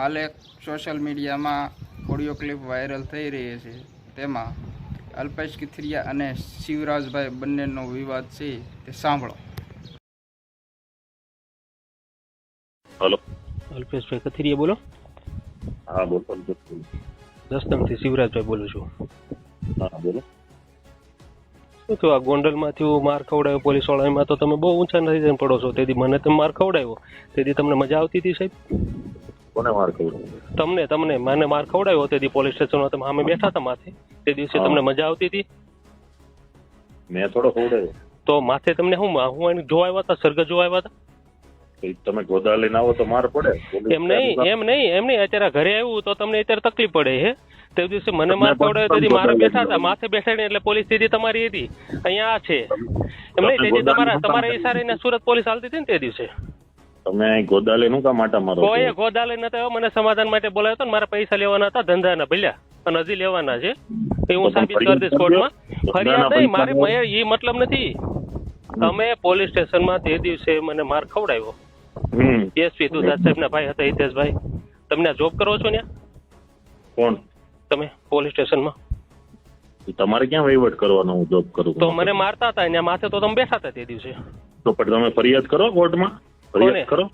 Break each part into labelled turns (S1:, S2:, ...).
S1: હાલ એક સોશિયલ મીડિયામાં ઓડિયો ક્લિપ વાયરલ થઈ રહી છે. તેમાં અલ્પેશ કિથરિયા અને શિવરાજભાઈ બંનેનો વિવાદ છે તે સાંભળો.
S2: હલો.
S3: અલ્પેશભાઈ કથિરિયા બોલો.
S2: હા બોલો
S3: દસદમથી શિવરાજભાઈ બોલું છું.
S2: હા બોલો.
S3: શું થયું આ ગોંડલમાંથી માર ખવડાવ્યો પોલીસ વાળામાં તો તમે બહુ ઊંચા નથી પડો છો. તેથી મને તમે માર ખવડાવ્યો. તેથી તમને મજા આવતી હતી સાહેબ?
S2: કોને માર ખવડાવ્યો
S3: તમને તમને મને માર ખવડાવ્યો તેથી પોલીસ સ્ટેશનમાં તમે સામે બેઠા હતા માથે. તે દિવસે તમને મજા આવતી હતી?
S2: મેં થોડો ખવડાવ્યો
S3: તો માથે તમને હું હું એને જોવા આવ્યા હતા? સરગત જોવા આવ્યા હતા?
S2: તમે ગોદા લઈને આવો તો માર પડે.
S3: એમ નહીં એમ નહીં એમ નહીં. અત્યારે ઘરે આવ્યું તો તમને અત્યારે તકલીફ પડે હે? તે દિવસે મને માર ખવડાવ્યો તેથી મારે બેઠા હતા. માથે બેસાડી એટલે પોલીસ સીધી તમારી હતી. અહીંયા આ છે. એમ નહીં તેથી તમારા તમારા ઈશારે સુરત પોલીસ હાલતી હતી ને તે દિવસે?
S2: તમે અહીં ગોદા લઈને શું કામ આટા મારો
S3: કોઈ ગોદાલે નતો મને સમાધાન માટે બોલાયો તો મારા પૈસા લેવાના હતા ધંધાના ભલ્યા અને હજી લેવાના છે. એ હું સાબિત કરી દઈશ કોર્ટમાં. ફરિયાદ નહીં મારી એ મતલબ નથી. તમે પોલીસ સ્ટેશનમાં તે દિવસે મને માર ખવડાવ્યો.
S2: એસપી
S3: એસપી સાહેબ ના ભાઈ હતા હિતેશભાઈ. તમને જોબ કરો છો ને
S2: કોણ?
S3: તમે પોલીસ સ્ટેશનમાં?
S2: તમારે ક્યાં વહીવટ કરવાનો હું જોબ કરું?
S3: તો મને મારતા હતા એના માથે તો તમે બેઠા હતા તે દિવસે.
S2: તો પણ તમે ફરિયાદ કરો કોર્ટમાં? ફરિયાદ કરો.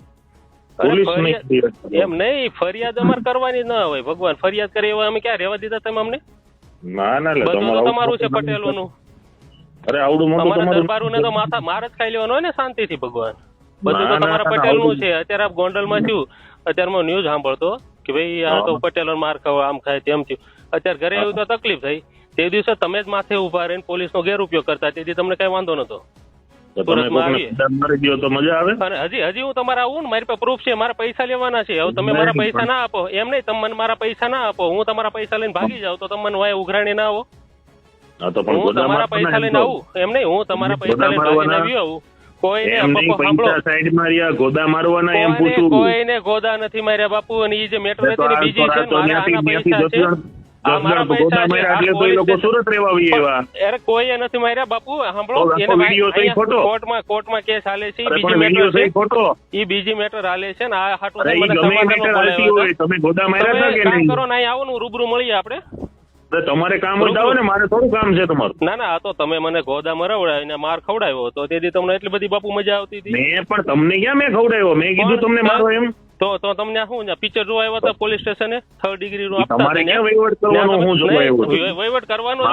S2: પોલીસ.
S3: એમ નહીં ફરિયાદ અમારે કરવાની ના હોય. ભગવાન ફરિયાદ કરે એવા અમે ક્યાં રહેવા દીધા તમે અમને?
S2: ના ના
S3: બધું તો
S2: તમારું
S3: છે
S2: પટેલો
S3: પટેલોનું.
S2: અરે આવડું મોટું તમારું
S3: દરબારું ને તો માથા માર જ ખાઈ લેવાનો હોય ને શાંતિથી ભગવાન. બધું તો તમારા
S2: પટેલનું
S3: છે. અત્યારે આ ગોંડલમાં છું અત્યારે હું ન્યૂઝ સાંભળતો કે ભાઈ આ તો પટેલો માર ખાવ આમ ખાય તેમ થયું. અત્યારે ઘરે આવ્યું તો તકલીફ થઈ. તે દિવસે તમે જ માથે ઊભા રહીને પોલીસનો ગેરઉપયોગ કરતા. તેથી તમને કઈ વાંધો નતો હજી હજી હું તમારા આવું ને મારી પાસે પ્રૂફ છે મારા પૈસા લેવાના છે. હવે તમે મારા પૈસા ના આપો. એમ નહીં તમે મને મારા પૈસા ના આપો. હું તમારા પૈસા લઈને ભાગી જાઉં તો તમે મને વાય ઉઘરાણી ના આવો.
S2: તો પણ
S3: હું તમારા પૈસા લઈને આવું. એમ નહીં હું તમારા પૈસા લઈને ભાગીને આવી આવું. કોઈને
S2: ગોદા
S3: નથી માર્યા બાપુ અને એ જે મેટ્રો હતી બીજી છે મારા આના પૈસા છે. બીજી મેટર હાલે છે ને આ હાટું રૂબરૂ મળીએ
S2: આપડે તમારે કામ હોય ને મારે થોડું કામ છે તમારું.
S3: ના ના આ તો તમે મને ગોદા મરાવડાવીને માર ખવડાવ્યો તો તેથી તમને એટલી બધી બાપુ મજા આવતી હતી.
S2: મેં પણ તમને ક્યાં મેં ખવડાવ્યો મેં કીધું તમને મારો એમ.
S3: તો તો તમને શું પિક્ચર જોવા આવ્યા હતા પોલીસ સ્ટેશને થર્ડ ડિગ્રી નું આપતા
S2: વહીવટ કરવાનો હું જોવા આવ્યો
S3: વહીવટ કરવાનો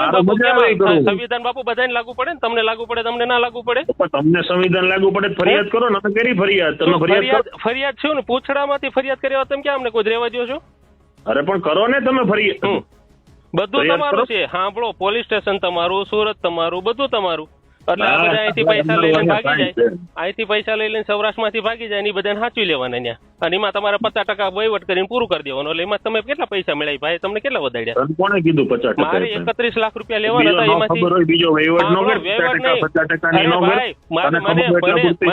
S3: કેમ? સંવિધાન બાપુ બધાને લાગુ પડે ને? તમને લાગુ પડે તમને ના લાગુ પડે?
S2: પણ તમને સંવિધાન લાગુ પડે ફરિયાદ કરો ને તમે કરી ફરિયાદ. તમે ફરિયાદ
S3: ફરિયાદ છે ને? પૂછડામાંથી ફરિયાદ કર્યા તમે ક્યાં અમને કોઈ રેવા દો છો
S2: અરે પણ કરો ને તમે ફરિયાદ.
S3: બધું તમારું છે. સાંભળો પોલીસ સ્ટેશન તમારું સુરત તમારું બધું તમારું. એટલે આ બધા અહીંથી પૈસા લઈને ભાગી જાય. અહીંથી પૈસા લઈ લઈને સૌરાષ્ટ્રમાંથી ભાગી જાય એ બધાને સાચવી લેવાના ત્યાં અને એમાં તમારે પચાસ ટકા વહીવટ કરીને પૂરું કરી દેવાનું. એટલે એમાં તમે કેટલા પૈસા મળ્યા ભાઈ તમને કેટલા વધાર્યા?
S2: કોણે કીધું પચાસ
S3: મારે એકત્રીસ લાખ રૂપિયા લેવાના હતા
S2: એમાંથી. બીજો વહીવટ નો
S3: વહીવટ નહીં.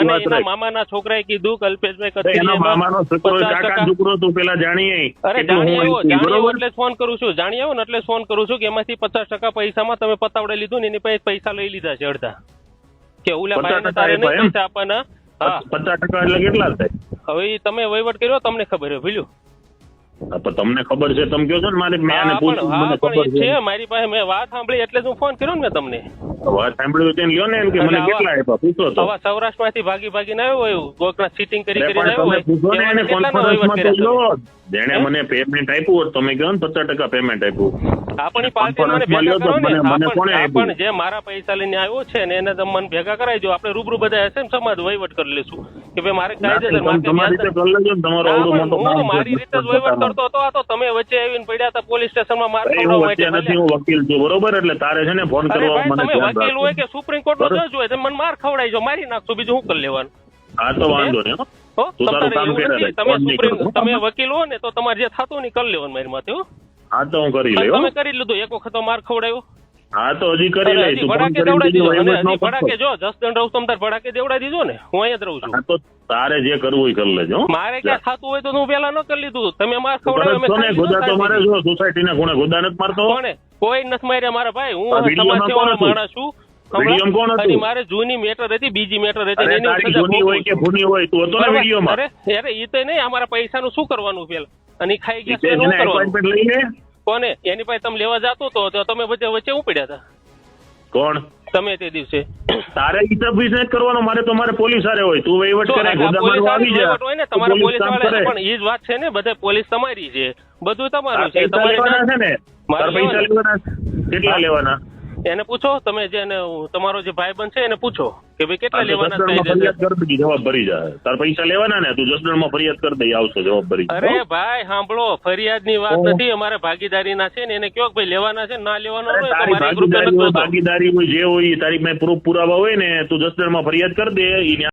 S3: મને મામાના છોકરાએ કીધું કલ્પેશભાઈ
S2: તો મામાનો છોકરો કાકા છોકરો તું પેલા જાણીએ.
S3: અરે
S2: કેટલું
S3: જાણી
S2: હું
S3: આવ્યો
S2: અહીંથી,
S3: જાણી આવ્યો
S2: બરોબર?
S3: એટલે ફોન કરું છું. જાણી ને એટલે ફોન કરું છું કે એમાંથી પચાસ ટકા પૈસામાં તમે પતાવડે લીધું ને એની પાસે પૈસા લઈ લીધા છે અડધા. કે ઓલા
S2: 50%
S3: ભાઈને તારે નહીં? પૈસા આપવાના. હા.
S2: પચાસ ટકા એટલે કેટલા થાય?
S3: હવે તમે વહીવટ કર્યો તમને ખબર હોય ભૂલ્યું?
S2: તમને ખબર છે તમે કહો છો ને મારે મેં આને પૂછ્યું મને ખબર છે.
S3: મારી પાસે મેં વાત સાંભળી એટલે જ હું ફોન કર્યો ને મેં તમને.
S2: વાત સાંભળ્યું તેને લ્યો ને એમ કે મને કેટલા આપ્યા પૂછો તો.
S3: આવા સૌરાષ્ટ્રમાંથી ભાગી ભાગીને આવ્યો હોય કોકના સીટિંગ કરી
S2: કરી
S3: આવ્યો
S2: હોય. પૂછો ને એને કોન્ફરન્સમાં તો
S3: લો
S2: જેણે મને પેમેન્ટ આપ્યું હોત તમે કહો ને પચાસ ટકા પેમેન્ટ આપ્યું
S3: આપણી પાર્ટી મને ભેગા કરો ને? આપણ જે મારા પૈસા લઈને આવ્યો છે ને એને તમે મને ભેગા કરાવજો. આપણે રૂબરૂ બધા ને સમાજ વહીવટ કરી લેશું કે ભાઈ મારે કાયદેસર
S2: તમે તમારી રીતે કરી લેજો તમારો આવડો મોટો
S3: મારી રીતે જ વહીવટ કરતો હતો આ તો તમે વચ્ચે આવીને પડ્યા હતા પોલીસ સ્ટેશનમાં માર ખવડાવવા માટે
S2: નથી હું વકીલ છું બરોબર? એટલે તારે છે ને ફોન કરવા મને
S3: તમે વકીલ હોય કે સુપ્રીમ કોર્ટ નો જજ હોય તમે મને માર ખવડાવી જો મારી નાખશું બીજું શું કરી લેવાનું?
S2: હા તો વાંધો નહીં હો.
S3: હો. તમે સુપ્રીમ તમે વકીલ હો ને તો તમારે જે થતું નહીં કરી લેવાનું મારી માથે હો.
S2: હા તો હું કરી
S3: અને તમે કરી લીધું એક વખત માર ખવડાવ્યો
S2: હા તો હજી કરી લઈ તું ફોન કરી દીધો ન
S3: હજી ભડાકે જો જસદણ રહું તમ તાર ભડાકે દેવડાવી દીધો ને હું અહીંયા જ રહું છું.
S2: તો તારે જે કરવું એ કરી લેજો
S3: મારે ક્યાં ખાતું હોય તો હું પેલા ન કરી લીધું તમે માર ખવડાવ્યો મેં
S2: જ ને,
S3: ખાઈ
S2: ગોદા તો મારે જો સોસાયટી સોસાયટીના ખૂણે ગોદા નથી મારતો?
S3: કોણે? કોઈ નથી માર્યા મારા ભાઈ. હું સમાજ સેવાનો માણસ છું. મારે જૂની મેટર હતી બીજી મેટર હતી
S2: અરે
S3: એની હું
S2: તારી
S3: સજા
S2: જૂની હોય કે ભૂની હોય તું હતો ને વિડીયોમાં?
S3: અરે અરે ઈ તો નહીં અમારા પૈસાનું શું કરવાનું પેલા? અને ખાઈ ગયા
S2: એને
S3: કરવાનું? કોને? એની પાસે તમે લેવા જતો તો તો તમે વચ્ચે વચ્ચે ઉપડ્યા હતા.
S2: કોણ?
S3: તમે તે દિવસે.
S2: તારે હિસાબ બિઝનેસ કરવાનો મારે તો મારે પોલીસ હારે હોય. તું વહીવટ કરે
S3: આ
S2: ગોદામાં આવી જા.
S3: હોય ને તમારે
S2: પોલીસવાળા
S3: પણ એ જ વાત છે ને બધા પોલીસ તમારી છે. બધું તમારું છે. તમારે
S2: છે ને?
S3: મારે
S2: પૈસા.
S3: લેવાના.
S2: કેટલા લેવાના?
S3: એને પૂછો તમે જે તમારો જે ભાઈ બન છે એને પૂછો. કે ભાઈ કેટલા લેવાના થાય જશે
S2: ફરિયાદ જવાબ ભરી જાય. તાર પૈસા લેવાના ને તું જસદણમાં ફરિયાદ કરી દઈ આવશે જવાબ ભરી
S3: અરે ભાઈ સાંભળો ફરિયાદની વાત નથી અમારે ભાગીદારીના છે ને એને કયો કે ભાઈ લેવાના છે ના લેવાના હોય તો મારી મારે
S2: ભાગીદારી. ભાગીદારી જે હોય તારી મેં પ્રૂફ પુરાવા હોય ને તું જસદણમાં ફરિયાદ કરી દે